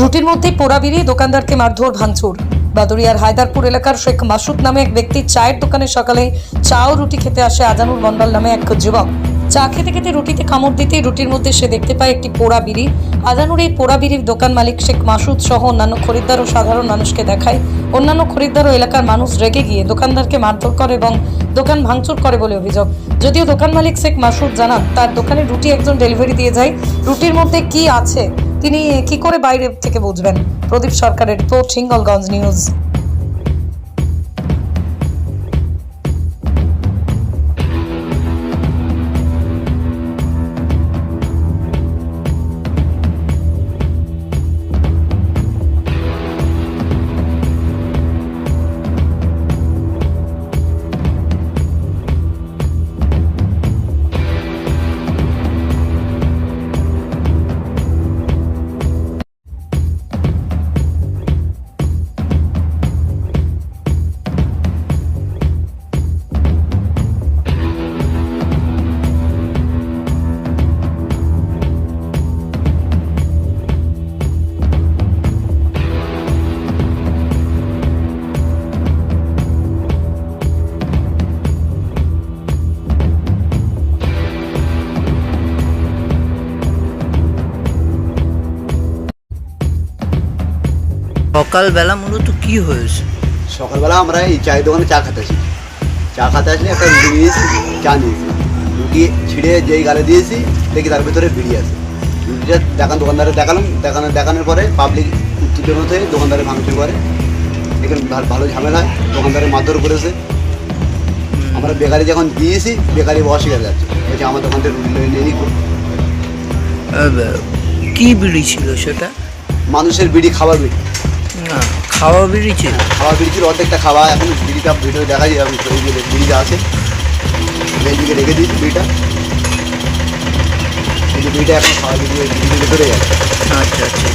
রুটির মধ্যে পোড়া বেরিয়ে দোকানদারকে মারধর, ভাঙচুর। বাদুরিয়ার হায়দারপুর এলাকার শেখ মাসুদ নামে এক ব্যক্তি চায়ের দোকানে সকালে চা ও রুটি খেতে আসে আজানুর মন্ডল নামে এক যুবক। চা খেতে খেতে রুটিতে কামড় দিতেই রুটির মধ্যে সে দেখতে পায় একটি পোড়া বিড়ি। আজানুর এই পোড়া বিড়ির দোকান মালিক শেখ মাসুদ সহ অন্যান্য খরিদ্দার ও সাধারণ মানুষকে দেখায়। অন্যান্য খরিদ্দার ও এলাকার মানুষ রেগে গিয়ে দোকানদারকে মারধর করে এবং দোকান ভাঙচুর করে বলে অভিযোগ। যদিও দোকান মালিক শেখ মাসুদ জানান, তার দোকানে রুটি একজন ডেলিভারি দিয়ে যায়। রুটির মধ্যে কি আছে তিনি কি করে বাইরে থেকে বুঝবেন? প্রদীপ সরকারের রিপোর্ট হিঙ্গলগঞ্জ নিউজ। সকালবেলা মূলত কি হয়েছে? সকালবেলা আমরা এই চায়ের দোকানে চা খেতে আসি। চা খেতে আসলে একটা রুটি নিয়েছি চা নিয়েছি রুটি ছিঁড়ে যেই গালে দিয়েছি দেখি তার ভিতরে বেরিয়ে আছে। রুটিটা দেখান দোকানদারে দেখালাম। দেখানো দেখানোর পরে পাবলিক উত্তেজনা হয়ে দোকানদারে ভাঙচুর করে। এখানে ভালো ঝামেলা হয় দোকানদারে মারধর করেছে। আমরা বেকারি যখন দিয়েছি বেকারি অস্বীকার যাচ্ছে বলছে আমার দোকান থেকে রুটি নিয়ে নিই। কি বিড়ি ছিল সেটা? মানুষের বিড়ি খাবার বিড়ি। না খাওয়া বিড়ি ছিল খাওয়া বিড়ির অর্ধেকটা খাওয়া এখন বিড়িটা ভিডিও দেখা যায় আমি এই যে বিড়িটা আছে এই দিকে রেখে দিই বিড়িটা। এই যে বিড়িটা এখন খাওয়া বিড়ি ওই বিড়ির ভিতরে আচ্ছা আচ্ছা।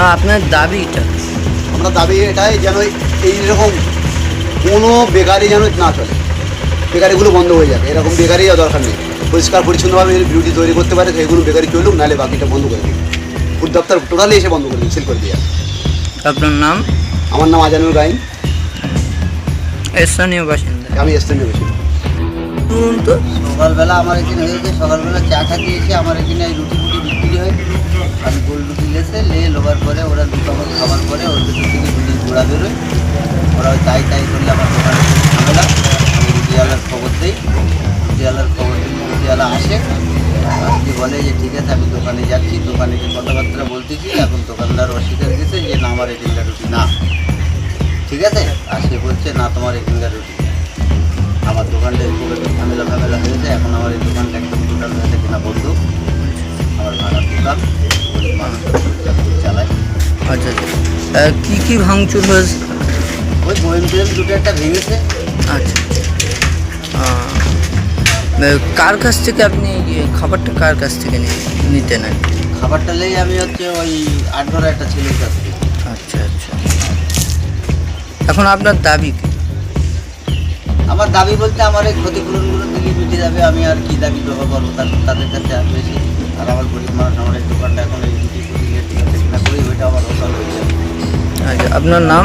আর আপনার দাবিটা আমরা দাবি এটাই যেন এইরকম কোনো বেকারি যেন না চলে। বেকারিগুলো বন্ধ হয়ে যাবে। এরকম বেকারি দরকার নেই। পরিষ্কার পরিচ্ছন্নভাবে বিউটি তৈরি করতে পারে সেগুলো বেকারি চলুক নাহলে বাকিটা বন্ধ করে দিই। ফুড দপ্তর টোটালি এসে বন্ধ করে দিই সিল করে দিয়ে আপনার নাম? আমার নাম আজানুর গাইন। স্থানীয় বাসিন্দা। আমি স্থানীয় বেশি শুনুন তো। সকালবেলা আমার এখানে হয়েছে সকালবেলা চা খাতে এসে আমার এখানে রুটি ফুটি বিক্রি হয়। আমি গোল রুটি লেসে লে লোবার পরে ওরা দুটো আমার খাবার পরে ওর ভিতর থেকে রুটি ঘোড়া বেরোয়। ওরা তাই তাই করলে আমার দোকানে ঝামেলা। আমি রুটিওয়ালার খবর দিই। রুটিওয়ালার খবর দিই রুটিওয়ালা আসে। আসলে বলে যে ঠিক আছে আমি দোকানে যাচ্ছি দোকানে গিয়ে কথাবার্তা বলতেছি এখন দোকানদার অস্বীকার দিয়েছে যে না আমার এখানকার রুটি না। ঠিক আছে? আর সে বলছে না তোমার এখানকার রুটি আমার দোকানটা একটু ঝামেলা ফামেলা হয়েছে এখন আমার এই দোকানটা একদম টোটাল হয়েছে কিনা বন্ধু আমার ভাড়ার দোকান গরিব মানুষ চালায়। আচ্ছা আচ্ছা। কি কি ভাঙচুর হয়েছে? ওই বয়েম টয়েম দুটো একটা ভেঙেছে আচ্ছা। কার কাছ থেকে আপনি এই খাবারটা কার কাছ থেকে নিতে নেন খাবারটা লেগে আমি হচ্ছে ওই আট ঘরে একটা ছেলের কাছ থেকে। আচ্ছা আচ্ছা। এখন আপনার দাবি কি? আমার দাবি বলতে আমার এই ক্ষতিপূরণগুলো দিকে মিটে যাবে আমি আর কি দাবি ব্যবহার করব তাদের কাছে আর বেশি। আর আমার গরিব মানুষ আমার এই দোকানটা এখন এই কিনা করি ওইটা আমার হোসাল হয়ে যাবে। আচ্ছা আপনার নাম?